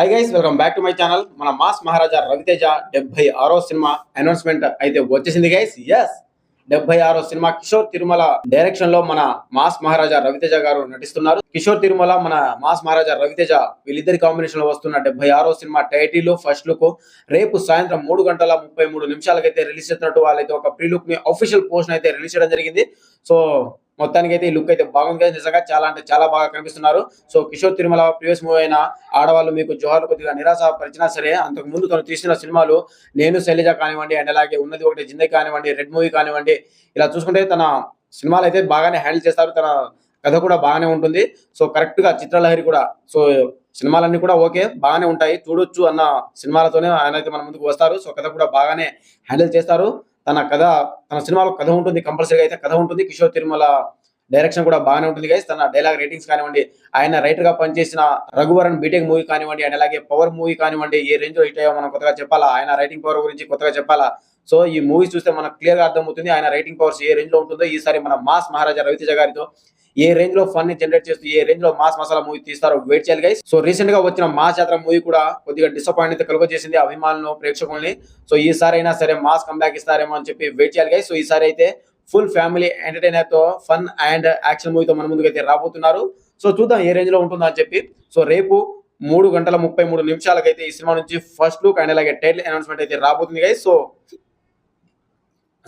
Hi guys welcome back to my channel మన mass Maharaja Ravi Teja డెబ్బై ఆరో సినిమా అనౌన్స్మెంట్ అయితే వచ్చేసింది గైస్ ఎస్ డెబ్బై ఆరో సినిమా కిషోర్ తిరుమల డైరెక్షన్లో మన మాస్ మహారాజా రవితేజ గారు నటిస్తున్నారు. కిషోర్ తిరుమల మన మాస్ మహారాజా రవితేజ వీళ్ళిద్దరి కాంబినేషన్లో వస్తున్న డెబ్బై ఆరో సినిమా టైటిల్ ఫస్ట్ లుక్ రేపు సాయంత్రం మూడు గంటల ముప్పై మూడు నిమిషాలకైతే రిలీజ్ చేస్తున్నట్టు వాళ్ళైతే ఒక ప్రీ లుక్ని అఫీషియల్ పోస్ట్ అయితే రిలీజ్ చేయడం జరిగింది. సో మొత్తానికి అయితే ఈ లుక్ అయితే బాగుంది కదా. నిజంగా చాలా అంటే చాలా బాగా కనిపిస్తున్నారు. So Kishore Tirumala previous movie అయిన ఆడవాళ్ళు మీకు జోహార్ కొద్దిగా నిరాశ పరిచినా సరే అంతకు ముందు తను తీసిన సినిమాలు నేను శైలజ కానివ్వండి అండ్ అలాగే ఉన్నది ఒకటి జిందే కానివ్వండి రెడ్ మూవీ కానివ్వండి ఇలా చూసుకుంటే తన సినిమాలు అయితే బాగానే హ్యాండిల్ చేస్తారు. తన కథ కూడా బాగానే ఉంటుంది. సో కరెక్ట్గా చిత్రలహరి కూడా సో సినిమాలన్నీ కూడా ఓకే బాగానే ఉంటాయి. చూడొచ్చు అన్న సినిమాలతోనే ఆయన అయితే మన ముందుకు వస్తారు. సో కథ కూడా బాగానే హ్యాండిల్ చేస్తారు. తన కథ తన సినిమాలో కథ ఉంటుంది కంపల్సరీగా అయితే కథ ఉంటుంది. కిషోర్ తిరుమల డైరెక్షన్ కూడా బాగానే ఉంటుంది గైస్ తన డైలాగ్ రేటింగ్స్ కానివ్వండి ఆయన రైటర్గా పనిచేసిన రఘువరన్ బీటెక్ మూవీ కానివ్వండి అండ్ అలాగే పవర్ మూవీ కానివ్వండి ఏ రేంజ్లో హిట్ అయ్యో మనం కొత్తగా చెప్పాలా? ఆయన రైటింగ్ పవర్ గురించి కొత్తగా చెప్పాలా? సో ఈ మూవీస్ చూస్తే మనకు క్లియర్గా అర్థమవుతుంది ఆయన రైటింగ్ పవర్స్ ఏ రేంజ్లో ఉంటుందో. ఈసారి మన మాస్ మహారాజా రవితేజ గారితో ఏ రేంజ్లో ఫన్ని జనరేట్ చేస్తూ ఏ రేంజ్లో మాస్ మసాలా మూవీ తీస్తారో వెయిట్ చేయాలి గైస్ సో రీసెంట్గా వచ్చిన మాస్ యాత్ర మూవీ కూడా కొద్దిగా డిసప్పాయింట్ అయితే కలుగజేసింది అభిమానులు ప్రేక్షకుల్ని. సో ఈసారి అయినా సరే మాస్ కంబ్యాక్ ఇస్తారేమో అని చెప్పి వెయిట్ చేయాలి గైస్ సో ఈసారి అయితే ఫుల్ ఫ్యామిలీ ఎంటర్టైనర్తో ఫన్ అండ్ యాక్షన్ మూవీతో మన ముందుకు అయితే రాబోతున్నారు. సో చూద్దాం ఏ రేంజ్లో ఉంటుందో అని చెప్పి. సో రేపు మూడు గంటల ముప్పై మూడు నిమిషాలకైతే ఈ సినిమా నుంచి ఫస్ట్ లుక్ అండ్ అలాగే టైటిల్ అనౌన్స్మెంట్ అయితే రాబోతుంది guys so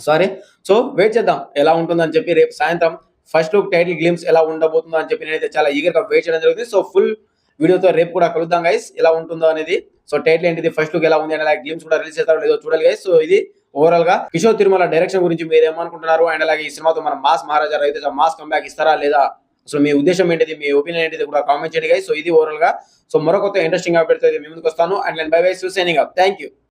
sorry. So wait చేద్దాం ఎలా ఉంటుందని చెప్పి రేపు సాయంత్రం ఫస్ట్ లుక్ టైటిల్ గ్లిమ్స్ ఎలా ఉండబోతుందో అని చెప్పి నేనైతే చాలా ఈగర్గా వెయిట్ చేయడం జరుగుతుంది సో ఫుల్ వీడియోతో రేపు కూడా కలుద్దాం గైస్ ఎలా ఉంటుందో అనేది. సో టైటిల్ ఏంటిది? ఫస్ట్ లుక్ ఎలా ఉంది? అండ్ అలాగే గ్లిమ్స్ కూడా రిలీజ్ చేస్తారో లేదో చూడాలి గైస్ సో ఇది ఓవరాల్గా కిషోర్ తిరుమల డైరెక్షన్ గురించి మీరు ఏమనుకుంటున్నారు? అండ్ అలాగే ఈ సినిమాతో మన మాస్ మహారాజా రైతు మాస్ కంబ్యాక్ ఇస్తారా లేదా? అసలు మీ ఉద్దేశం ఏంటిది? మీ ఒపీనియన్ ఏంటిది కూడా కామెంట్ చేయండి సో ఇది ఓవరాల్గా. సో మరో కొత్త ఇంట్రెస్టింగ్ అప్డేట్ అయితే మీ ముందుకు వస్తాను. And bye bye signing up thank you